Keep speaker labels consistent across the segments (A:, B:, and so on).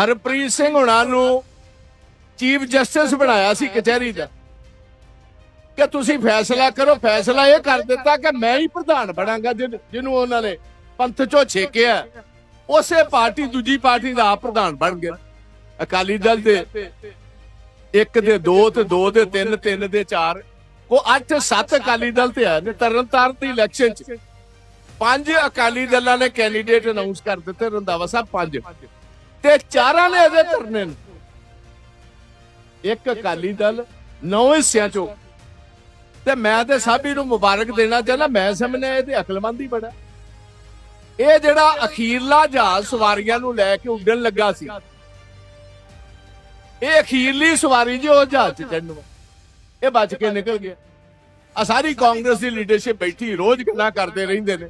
A: ਹਰਪ੍ਰੀਤ ਸਿੰਘ ਹੁਣਾਂ ਨੂੰ chief justice ਬਣਾਇਆ ਸੀ ਕਚਹਿਰੀ ਦਾ ਕਿ ਤੁਸੀਂ ਫੈਸਲਾ ਕਰੋ, ਫੈਸਲਾ ਇਹ ਕਰ ਦਿੱਤਾ ਕਿ ਮੈਂ ਹੀ ਪ੍ਰਧਾਨ ਬਣਾਂਗਾ ਜਿਹਨੂੰ ਉਹਨਾਂ ਨੇ ਪੰਥ ਚੋਂ ਛੇਕਿਆ। ਉਸੇ ਪਾਰਟੀ ਦੂਜੀ ਪਾਰਟੀ ਦਾ ਆਪ ਪ੍ਰਧਾਨ ਬਣ ਗਿਆ। ਅਕਾਲੀ ਦਲ ਦੇ ਇੱਕ ਦੇ ਦੋ ਤੇ ਦੋ ਦੇ ਤਿੰਨ ਤਿੰਨ ਦੇ ਚਾਰ। ਉਹ ਅੱਠ, ਸੱਤ ਅਕਾਲੀ ਦਲ ਤੇ ਆਏ ਨੇ ਤਰਨਤਾਰਨ ਦੀ ਇਲੈਕਸ਼ਨ ਚ। ਪੰਜ ਅਕਾਲੀ ਦਲਾਂ ਨੇ ਕੈਂਡੀਡੇਟ ਅਨਾਉਂਸ ਕਰ ਦਿੱਤੇ ਰੰਦਾਵਾ ਸਾਹਿਬ ਪੰਜ। ਤੇ ਚਾਰਾਂ ਨੇ ਇਹਦੇ ਧਰਨੇ ਨੇ। ਇੱਕ ਅਕਾਲੀ ਦਲ, ਨੌ ਹਿੱਸਿਆਂ ਚੋਂ। ਤੇ ਮੈਂ ਤੇ ਸਾਬੀ ਨੂੰ ਮੁਬਾਰਕ ਦੇਣਾ ਚਾਹੁੰਦਾ, ਮੈਂ ਸਮਝਿਆ ਇਹ ਤੇ ਅਕਲਮੰਦ ਹੀ ਬੜਾ। ਇਹ ਜਿਹੜਾ ਅਖੀਰਲਾ ਜਹਾਜ਼ ਸਵਾਰੀਆਂ ਨੂੰ ਲੈ ਕੇ ਉੱਡਣ ਲੱਗਾ ਸੀ। ਇਹ ਅਖੀਰਲੀ ਸਵਾਰੀ ਜੀ, ਉਹ ਜਹਾਜ਼ ਚ ਚੜਨ ਇਹ ਬਚ ਕੇ ਨਿਕਲ ਗਿਆ। ਆ ਸਾਰੀ ਕਾਂਗਰਸ ਦੀ ਲੀਡਰਸ਼ਿਪ ਬੈਠੀ, ਰੋਜ਼ ਗੱਲਾਂ ਕਰਦੇ ਰਹਿੰਦੇ ਨੇ।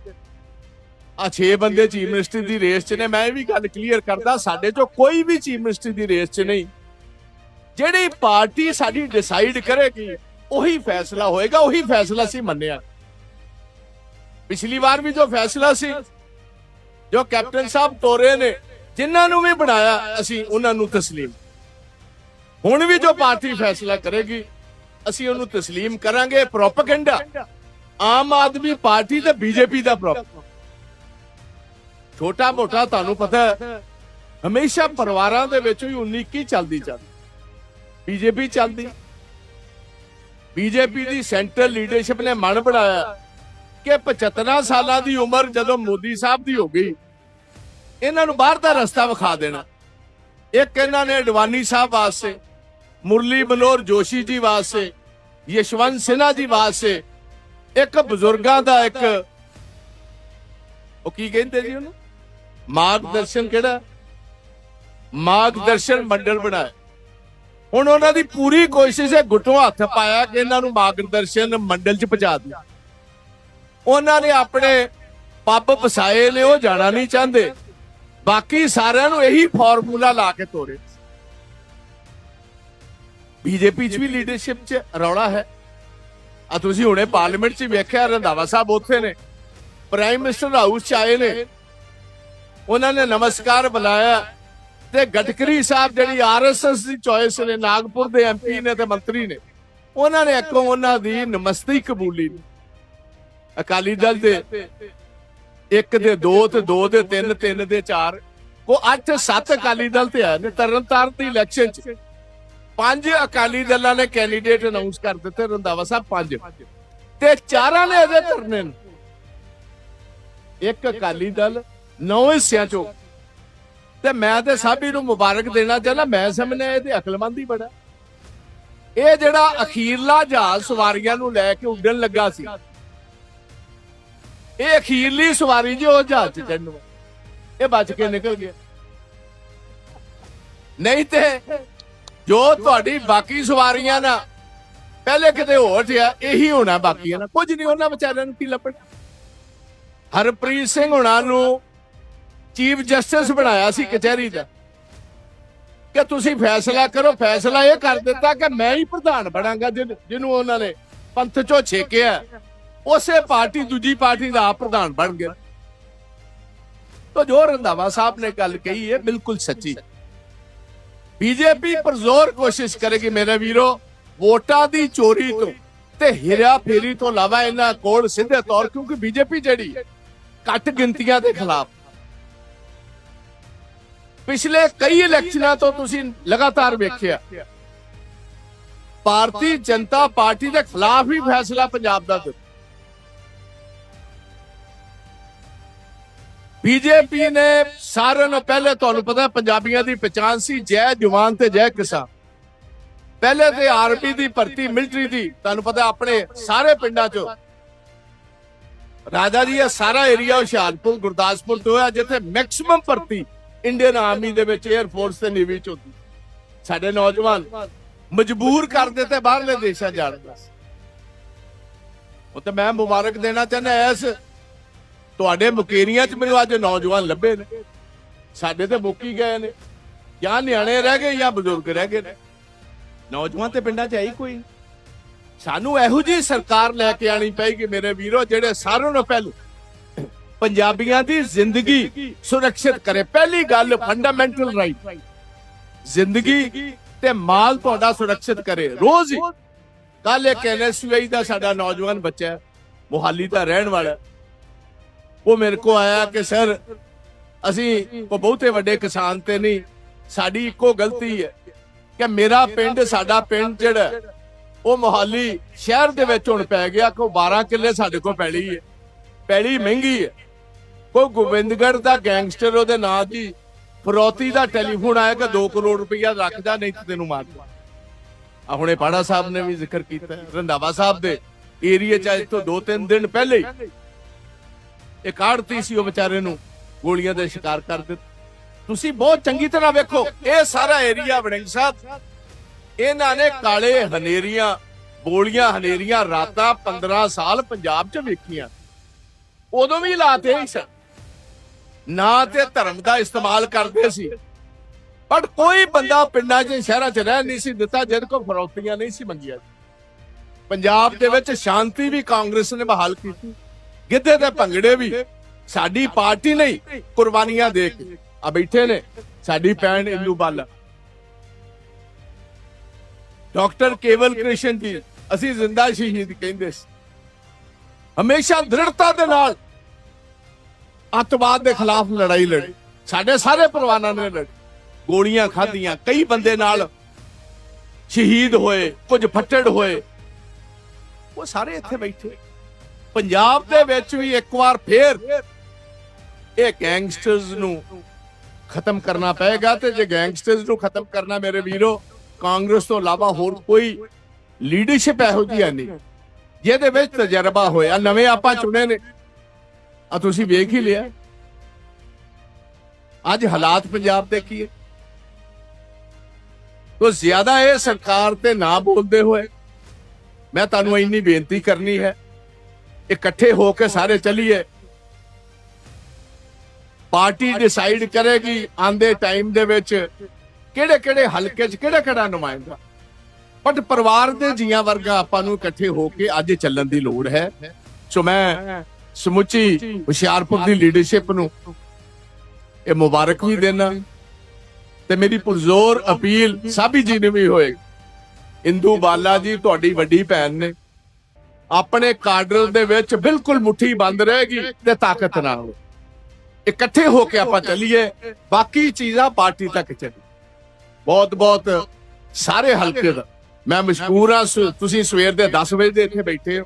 A: ਆ 6 ਬੰਦੇ ਚੀਫ ਮਿਨਿਸਟਰ ਦੀ ਰੇਸ 'ਚ ਨੇ, ਮੈਂ ਇਹ ਵੀ ਗੱਲ ਕਲੀਅਰ ਕਰਦਾ, ਸਾਡੇ 'ਚੋਂ ਕੋਈ ਵੀ ਚੀਫ ਮਿਨਿਸਟਰ ਦੀ ਰੇਸ 'ਚ ਨਹੀਂ। ਜਿਹੜੀ ਪਾਰਟੀ ਸਾਡੀ ਡਿਸਾਈਡ ਕਰੇਗੀ, ਉਹੀ ਫੈਸਲਾ ਹੋਏਗਾ, ਉਹੀ ਫੈਸਲਾ ਸੀ ਮੰਨਿਆ। ਪਿਛਲੀ ਵਾਰ ਵੀ ਜੋ ਫੈਸਲਾ ਸੀ, ਜੋ ਕੈਪਟਨ ਸਾਹਿਬ ਤੋਰੇ ਨੇ, ਜਿਨ੍ਹਾਂ ਨੂੰ ਵੀ ਬਣਾਇਆ ਅਸੀਂ, ਉਹਨਾਂ ਨੂੰ ਤਸਲੀਮ। ਹੁਣ ਵੀ ਜੋ ਪਾਰਟੀ ਫੈਸਲਾ ਕਰੇਗੀ, ਅਸੀਂ ਉਹਨੂੰ ਤਸਲੀਮ ਕਰਾਂਗੇ ਪ੍ਰੋਪਗੈਂਡਾ ਆਮ ਆਦਮੀ ਪਾਰਟੀ ਤੇ ਬੀਜੇਪੀ ਦਾ ਪ੍ਰੋਪ ਛੋਟਾ ਮੋਟਾ ਤੁਹਾਨੂੰ ਪਤਾ ਹਮੇਸ਼ਾ ਪਰਿਵਾਰਾਂ ਦੇ ਵਿੱਚ ਹੀ ਉਨੀਕੀ ਚੱਲਦੀ ਚੱਲਦੀ। ਬੀਜੇਪੀ ਚੱਲਦੀ ਬੀਜੇਪੀ ਦੀ ਸੈਂਟਰਲ ਲੀਡਰਸ਼ਿਪ ਨੇ ਮਨ ਬਣਾਇਆ ਕਿ 75 ਸਾਲਾਂ ਦੀ ਉਮਰ ਜਦੋਂ ਮੋਦੀ ਸਾਹਿਬ ਦੀ ਹੋ ਗਈ, ਇਹਨਾਂ ਨੂੰ ਬਾਹਰ ਦਾ ਰਸਤਾ ਵਿਖਾ ਦੇਣਾ। ਇੱਕ ਇਹਨਾਂ ਨੇ ਅਡਵਾਨੀ ਸਾਹਿਬ ਵਾਸਤੇ, ਮੁਰਲੀ ਮਨੋਹਰ ਜੋਸ਼ੀ ਜੀ ਵਾਸਤੇ, ਯਸ਼ਵੰਤ ਸਿਨਹਾ ਜੀ ਵਾਸਤੇ, ਇੱਕ ਬਜ਼ੁਰਗਾਂ ਦਾ ਇੱਕ, ਉਹ ਕੀ ਕਹਿੰਦੇ ਜੀ ਉਹਨੂੰ? ਮਾਰਗਦਰਸ਼ਨ ਕਿਹੜਾ? ਮਾਰਗਦਰਸ਼ਨ ਮੰਡਲ ਬਣਾਇਆ। ਹੁਣ ਉਹਨਾਂ ਦੀ ਪੂਰੀ ਕੋਸ਼ਿਸ਼ ਹੈ ਗੁੱਟੋਂ ਹੱਥ ਪਾਇਆ ਕਿ ਇਹਨਾਂ ਨੂੰ ਮਾਰਗਦਰਸ਼ਨ ਮੰਡਲ 'ਚ ਪਹੁੰਚਾ ਦਿਆ ਉਹਨਾਂ ਨੇ ਆਪਣੇ ਪੱਬ ਵਸਾਏ ਨੇ ਉਹ ਜਾਣਾ ਨਹੀਂ ਚਾਹੁੰਦੇ। ਬਾਕੀ ਸਾਰਿਆਂ ਨੂੰ ਇਹੀ ਫਾਰਮੂਲਾ ਲਾ ਕੇ ਤੋਰੇ। ਬੀਜੇਪੀ 'ਚ ਵੀ ਲੀਡਰਸ਼ਿਪ 'ਚ ਰੌਲਾ ਹੈ। ਆ ਤੁਸੀਂ ਹੁਣੇ ਪਾਰਲੀਮੈਂਟ 'ਚ ਵੇਖਿਆ ਰੰਧਾਵਾ ਸਾਹਿਬ ਉੱਥੇ ਨੇ। ਪ੍ਰਾਈਮ ਮਿਨਿਸਟਰ ਹਾਊਸ 'ਚ ਆਏ ਨੇ। ਉਹਨਾਂ ਨੇ ਨਮਸਕਾਰ ਬੁਲਾਇਆ ਤੇ ਗਟਕਰੀ ਸਾਹਿਬ ਜਿਹੜੀ ਆਰਐਸਐਸ ਦੀ ਚੋਇਸ ਨੇ, ਨਾਗਪੁਰ ਦੇ ਐਮਪੀ ਨੇ ਤੇ ਮੰਤਰੀ ਨੇ, ਉਹਨਾਂ ਨੇ ਅੱਗੋਂ ਉਹਨਾਂ ਦੀ ਨਮਸਤੀ ਕਬੂਲੀ ਅਕਾਲੀ ਦਲ ਦੇ ਇੱਕ ਦੇ ਦੋ ਤੇ ਦੋ ਦੇ ਤਿੰਨ ਤਿੰਨ ਦੇ ਚਾਰ, ਉਹ ਅੱਠ ਸੱਤ ਅਕਾਲੀ ਦਲ ਤੇ ਆਏ ਨੇ, ਤਰਨਤਾਰਨ ਦੀ ਇਲੈਕਸ਼ਨ ਚ। ਪੰਜ ਅਕਾਲੀ ਦਲਾਂ ਨੇ ਕੈਂਡੀਡੇਟ ਅਨਾਉਂਸ ਕਰ ਦਿੱਤੇ ਰੰਦਾਵਾ ਸਾਹਿਬ ਪੰਜ। ਤੇ ਚਾਰਾਂ ਨੇ ਇਹਦੇ ਧਰਨੇ ਨੇ। ਇੱਕ ਅਕਾਲੀ ਦਲ ਨੌ ਹਿੱਸਿਆਂ ਚੋਂ। ਤੇ ਮੈਂ ਤੇ ਸਾਬੀ ਨੂੰ ਮੁਬਾਰਕ ਦੇਣਾ ਚਾਹੁੰਦਾ, ਮੈਂ ਸਮਝਿਆ ਇਹ ਤੇ ਅਕਲਮੰਦ ਹੀ ਬੜਾ। ਇਹ ਜਿਹੜਾ ਅਖੀਰਲਾ ਜਹਾਜ਼ ਸਵਾਰੀਆਂ ਨੂੰ ਲੈ ਕੇ ਉੱਡਣ ਲੱਗਾ ਸੀ। ਇਹ ਅਖੀਰਲੀ ਸਵਾਰੀ ਜੀ, ਉਹ ਜਹਾਜ਼ ਚ ਚੜਨ ਇਹ ਬਚ ਕੇ ਨਿਕਲ ਗਿਆ। ਨਹੀਂ ਤੇ ਜੋ ਤੁਹਾਡੀ ਬਾਕੀ ਸਵਾਰੀਆਂ ਨਾ, ਪਹਿਲੇ ਕਿਤੇ ਹੋਰ ਗਿਆ ਇਹੀ ਹੋਣਾ ਬਾਕੀ ਨਾ। ਕੁਝ ਨਹੀਂ, ਉਹਨਾਂ ਵਿਚਾਰਿਆਂ ਨੂੰ ਕੀ ਲੱਭਣਾ। ਹਰਪ੍ਰੀਤ ਸਿੰਘ ਹੁਣਾਂ ਨੂੰ ਚੀਫ ਜਸਟਿਸ ਬਣਾਇਆ ਸੀ ਕਚਹਿਰੀ ਦਾ। ਕਿ ਤੁਸੀਂ ਫੈਸਲਾ ਕਰੋ, ਫੈਸਲਾ ਇਹ ਕਰ ਦਿੱਤਾ ਕਿ ਮੈਂ ਹੀ ਪ੍ਰਧਾਨ ਬਣਾਂਗਾ ਜਿਹਨੂੰ ਉਹਨਾਂ ਨੇ ਪੰਥ ਚੋਂ ਛੇਕਿਆ। ਉਸੇ ਪਾਰਟੀ ਦੂਜੀ ਪਾਰਟੀ ਦਾ ਆਪ ਪ੍ਰਧਾਨ ਬਣ ਗਿਆ। ਤਾਂ ਜੋ ਰੰਧਾਵਾ ਸਾਹਿਬ ਨੇ ਗੱਲ ਕਹੀ ਹੈ ਬਿਲਕੁਲ ਸੱਚੀ। ਬੀਜੇਪੀ ਪਰਜ਼ੋਰ ਕੋਸ਼ਿਸ਼ ਕਰੇਗੀ, ਮੇਰੇ ਵੀਰੋ, ਵੋਟਾਂ ਦੀ ਚੋਰੀ ਤੋਂ ਤੇ ਹਿਰਿਆ ਫੇਰੀ ਤੋਂ ਇਲਾਵਾ ਇਹਨਾਂ ਕੋਲ ਸਿੱਧੇ ਤੌਰ, ਕਿਉਂਕਿ ਬੀਜੇਪੀ ਜਿਹੜੀ ਘੱਟ ਗਿਣਤੀਆਂ ਦੇ ਖਿਲਾਫ। ਪਿਛਲੇ ਕਈ ਇਲੈਕਸ਼ਨਾਂ ਤੋਂ ਤੁਸੀਂ ਲਗਾਤਾਰ ਵੇਖਿਆ। ਭਾਰਤੀ ਜਨਤਾ ਪਾਰਟੀ ਦੇ ਖਿਲਾਫ ਹੀ ਫੈਸਲਾ ਪੰਜਾਬ ਦਾ ਦਿੱਤਾ ਬੀਜੇਪੀ ਨੇ ਸਾਰਿਆਂ ਨੂੰ ਪਹਿਲੇ ਤੁਹਾਨੂੰ ਪਤਾ ਪੰਜਾਬੀਆਂ ਦੀ ਪਛਾਣ ਸੀ, ਜੈ ਜਵਾਨ ਤੇ ਜੈ ਕਿਸਾਨ। ਪਹਿਲੇ ਤੇ ਆਰਮੀ ਦੀ ਭਰਤੀ, ਮਿਲਟਰੀ ਦੀ, ਤੁਹਾਨੂੰ ਪਤਾ ਆਪਣੇ ਸਾਰੇ ਪਿੰਡਾਂ 'ਚ। ਰਾਜਾ ਜੀ, ਇਹ ਸਾਰਾ ਏਰੀਆ ਹੁਸ਼ਿਆਰਪੁਰ, ਗੁਰਦਾਸਪੁਰ ਤੋਂ ਹੈ, ਜਿੱਥੇ ਮੈਕਸਿਮਮ ਭਰਤੀ ਇੰਡੀਅਨ ਆਰਮੀ ਦੇ ਵਿੱਚ 에ਅਰ ਫੋਰਸ ਤੇ ਨੇਵੀ 'ਚ ਹੁੰਦੀ ਸਾਡੇ ਨੌਜਵਾਨ ਮਜਬੂਰ ਕਰ ਦਿੱਤੇ ਬਾਹਰਲੇ ਦੇਸ਼ਾਂ ਜਾਣ ਦਾ ਉਹ ਤੇ ਮੈਂ ਮੁਬਾਰਕ ਦੇਣਾ ਚਾਹੁੰਦਾ ਐਸ, ਤੁਹਾਡੇ ਮੁਕੇਰੀਆਂ 'ਚ ਮੈਨੂੰ ਅੱਜ ਨੌਜਵਾਨ ਲੱਭੇ ਨੇ। ਸਾਡੇ ਤੇ ਮੁੱਕੀ ਗਏ ਨੇ। ਜਾਂ ਨਿਆਣੇ ਰਹਿ ਗਏ ਜਾਂ ਬਜ਼ੁਰਗ ਰਹਿ ਗਏ ਨੇ। ਨੌਜਵਾਨ ਤੇ ਪਿੰਡਾਂ 'ਚ ਆਈ ਕੋਈ। ਨਹੀਂ। ਸਾਨੂੰ ਇਹੋ ਜਿਹੀ ਸਰਕਾਰ ਲੈ ਕੇ ਆਣੀ ਪਏਗੀ ਮੇਰੇ ਵੀਰੋ, ਜਿਹੜੇ ਸਾਰਿਆਂ ਨੂੰ ਪਹਿਲੂ ਪੰਜਾਬੀਆਂ ਦੀ ਜ਼ਿੰਦਗੀ ਸੁਰੱਖਿਅਤ ਕਰੇ। ਪਹਿਲੀ ਗੱਲ ਫੰਡਾਮੈਂਟਲ ਰਾਈਟ ਜ਼ਿੰਦਗੀ ਤੇ ਮਾਲ ਤੁਹਾਡਾ ਸੁਰੱਖਿਅਤ ਕਰੇ। ਰੋਜ਼ ਹੀ ਕੱਲ ਇੱਕ ਐਨਐਸਯੂਆਈ ਦਾ ਸਾਡਾ ਨੌਜਵਾਨ ਬੱਚਾ ਹੈ, ਮੁਹਾਲੀ ਦਾ ਰਹਿਣ ਵਾਲਾ ਉਹ ਮੇਰੇ ਕੋ ਆਇਆ ਕਿ ਸਰ ਅਸੀਂ ਕੋ ਬਹੁਤੇ ਵੱਡੇ ਕਿਸਾਨ ਤੇ ਨਹੀਂ ਸਾਡੀ ਇੱਕੋ ਗਲਤੀ ਹੈ ਕਿ ਮੇਰਾ ਪਿੰਡ ਸਾਡਾ ਪਿੰਡ ਜਿਹੜਾ ਉਹ ਮੁਹਾਲੀ ਸ਼ਹਿਰ ਦੇ ਵਿੱਚ ਹੁਣ ਪੈ ਗਿਆ ਕੋ 12 ਕਿੱਲੇ ਸਾਡੇ ਕੋਲ ਪੈਲੀ ਹੈ। ਪੈਲੀ ਮਹਿੰਗੀ ਹੈ। ਕੋਈ ਗੋਬਿੰਦਗੜ੍ਹ ਦਾ ਗੈਂਗਸਟਰ, ਉਹਦੇ ਨਾਂ ਦੀ ਫਰੋਤੀ ਦਾ ਟੈਲੀਫੋਨ ਆਇਆ ਕਿ 2 ਕਰੋੜ ਰੁਪਇਆ ਰੱਖਦਾ, ਨਹੀਂ ਤੇ ਤੈਨੂੰ ਮਾਰ ਆ ਹੁਣੇ ਪਾੜਾ ਸਾਹਿਬ ਨੇ ਵੀ ਜ਼ਿਕਰ ਕੀਤਾ, ਰੰਧਾਵਾ ਸਾਹਿਬ ਦੇ ਏਰੀਆ ਚ ਅੱਜ ਤੋਂ 2-3 ਦਿਨ ਪਹਿਲੇ ਹੀ ਇੱਕ ਆੜਤੀ ਸੀ ਉਹ ਵਿਚਾਰੇ ਨੂੰ ਗੋਲੀਆਂ ਦੇ ਸ਼ਿਕਾਰ ਕਰ ਦਿੱਤਾ। ਤੁਸੀਂ ਬਹੁਤ ਚੰਗੀ ਤਰ੍ਹਾਂ ਵੇਖੋ, ਇਹ ਸਾਰਾ ਏਰੀਆ ਵੜਿੰਗ ਸਾਹਿਬ, ਇਹਨਾਂ ਨੇ ਕਾਲੇ ਹਨੇਰੀਆਂ, ਬੋਲੀਆਂ ਹਨੇਰੀਆਂ ਰਾਤਾਂ 15 ਸਾਲ ਪੰਜਾਬ 'ਚ ਵੇਖੀਆਂ। ਉਦੋਂ ਵੀ ਲਾਤੇ ਹੀ ਸਨ। ਨਾ ਤੇ ਧਰਮ ਦਾ ਇਸਤੇਮਾਲ ਕਰਦੇ ਸੀ। ਪਰ ਕੋਈ ਬੰਦਾ ਪਿੰਡਾਂ 'ਚ, ਸ਼ਹਿਰਾਂ 'ਚ ਰਹਿ ਨਹੀਂ ਸੀ ਦਿੱਤਾ, ਜਿਹਦੇ ਕੋਲ ਫਰੌਤੀਆਂ ਨਹੀਂ ਸੀ ਮੰਗੀਆਂ। ਪੰਜਾਬ ਦੇ ਵਿੱਚ ਸ਼ਾਂਤੀ ਵੀ ਕਾਂਗਰਸ ਨੇ ਬਹਾਲ ਕੀਤੀ। ਗਿੱਧੇ ਤੇ ਭੰਗੜੇ ਵੀ। ਸਾਡੀ ਪਾਰਟੀ ਨਹੀਂ ਕੁਰਬਾਨੀਆਂ ਦੇ ਕੇ। ਆ ਬੈਠੇ ਨੇ, ਸਾਡੀ ਭੈਣ ਇੰਦੂ ਬਾਲਾ। ਡਾਕਟਰ ਕੇਵਲ ਕ੍ਰਿਸ਼ਨ ਜੀ, ਅਸੀਂ ਜ਼ਿੰਦਾ ਸ਼ਹੀਦ ਕਹਿੰਦੇ ਸੀ। ਹਮੇਸ਼ਾ ਦ੍ਰਿੜਤਾ ਦੇ ਨਾਲ ਅੱਤਵਾਦ ਦੇ ਖਿਲਾਫ ਲੜਾਈ ਲੜੀ। ਸਾਡੇ ਸਾਰੇ ਪਰਿਵਾਰਾਂ ਨੇ ਲੜੀ। ਗੋਲੀਆਂ ਖਾਧੀਆਂ। ਕਈ ਬੰਦੇ ਨਾਲ ਸ਼ਹੀਦ ਹੋਏ, ਕੁਝ ਫੱਟੜ ਹੋਏ। ਉਹ ਸਾਰੇ ਇੱਥੇ ਬੈਠੇ। ਪੰਜਾਬ ਦੇ ਵਿੱਚ ਵੀ ਇੱਕ ਵਾਰ ਫੇਰ ਇਹ ਗੈਂਗਸਟਰਸ ਨੂੰ ਖਤਮ ਕਰਨਾ ਪਏਗਾ ਤੇ ਜੇ ਗੈਂਗਸਟਰਸ ਨੂੰ ਖਤਮ ਕਰਨਾ ਮੇਰੇ ਵੀਰੋ, ਕਾਂਗਰਸ ਤੋਂ ਇਲਾਵਾ ਹੋਰ ਕੋਈ ਲੀਡਰਸ਼ਿਪ ਇਹੋ ਜਿਹੀ ਨਹੀਂ। ਜਿਹਦੇ ਵਿੱਚ ਤਜਰਬਾ ਹੋਇਆ। ਨਵੇਂ ਆਪਾਂ ਚੁਣੇ ਨੇ। ਆ ਤੁਸੀਂ ਵੇਖ ਹੀ ਲਿਆ। ਅੱਜ ਹਾਲਾਤ ਪੰਜਾਬ ਦੇ ਕੀ ਹੈ? ਤੋ ਜ਼ਿਆਦਾ ਇਹ ਸਰਕਾਰ ਤੇ ਨਾ ਬੋਲਦੇ ਹੋਏ, ਮੈਂ ਤੁਹਾਨੂੰ ਇੰਨੀ ਬੇਨਤੀ ਕਰਨੀ ਹੈ, ਇਕੱਠੇ ਹੋ ਕੇ ਸਾਰੇ ਚੱਲੀਏ। ਪਾਰਟੀ ਡਿਸਾਈਡ ਕਰੇਗੀ ਆਂਦੇ ਟਾਈਮ ਦੇ ਵਿੱਚ ਕਿਹੜੇ ਕਿਹੜੇ ਹਲਕੇ 'ਚ ਕਿਹੜਾ ਕਿਹੜਾ ਨੁਮਾਇੰਦਾ। ਬਟ ਪਰਿਵਾਰ ਦੇ ਜੀਆਂ ਵਰਗਾ ਆਪਾਂ ਨੂੰ ਇਕੱਠੇ ਹੋ ਕੇ ਅੱਜ ਚੱਲਣ ਦੀ ਲੋੜ ਹੈ। ਸੋ ਮੈਂ ਸਮੁੱਚੀ ਹੁਸ਼ਿਆਰਪੁਰ ਦੀ ਲੀਡਰਸ਼ਿਪ ਨੂੰ ਇਹ ਮੁਬਾਰਕ ਵੀ ਦੇਣਾ ਤੇ ਮੇਰੀ ਪੁਰਜ਼ੋਰ ਅਪੀਲ ਸਾਬੀ ਜੀ ਨੂੰ ਵੀ ਹੋਏ। ਇੰਦੂ ਬਾਲਾ ਜੀ, ਤੁਹਾਡੀ ਵੱਡੀ ਭੈਣ ਨੇ ਆਪਣੇ ਕਾਡਰ ਦੇ ਵਿੱਚ ਬਿਲਕੁਲ ਮੁੱਠੀ ਬੰਦ ਰਹੇਗੀ ਤੇ ਤਾਕਤ ਨਾ ਹੋ ਇਕੱਠੇ ਹੋ ਕੇ ਆਪਾਂ ਚੱਲੀਏ, ਬਾਕੀ ਚੀਜ਼ਾਂ ਪਾਰਟੀ ਤੱਕ ਚੱਲੀ ਬਹੁਤ ਬਹੁਤ ਸਾਰੇ ਹਲਕੇ ਦਾ। ਮੈਂ ਮਸ਼ਕੂਰ ਹਾਂ ਤੁਸੀਂ ਸਵੇਰ ਦੇ 10 ਵਜੇ ਦੇ ਇੱਥੇ ਬੈਠੇ ਹੋ।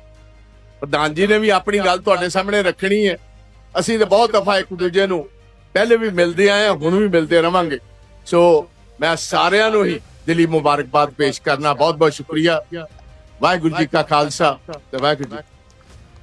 A: ਪ੍ਰਧਾਨ ਜੀ ਨੇ ਵੀ ਆਪਣੀ ਗੱਲ ਤੁਹਾਡੇ ਸਾਹਮਣੇ ਰੱਖਣੀ ਹੈ। ਅਸੀਂ ਤਾਂ ਬਹੁਤ ਦਫਾ ਇੱਕ ਦੂਜੇ ਨੂੰ ਪਹਿਲੇ ਵੀ ਮਿਲਦੇ ਆਏ ਹਾਂ, ਹੁਣ ਵੀ ਮਿਲਦੇ ਰਵਾਂਗੇ। ਸੋ ਮੈਂ ਸਾਰਿਆਂ ਨੂੰ ਹੀ ਦਿਲੀ ਮੁਬਾਰਕਬਾਦ ਪੇਸ਼ ਕਰਨਾ ਬਹੁਤ ਬਹੁਤ ਸ਼ੁਕਰੀਆ। ਵਾਹਿਗੁਰੂ ਜੀ ਕਾ ਖਾਲਸਾ ਤੇ ਵਾਹਿਗੁਰੂ ਜੀ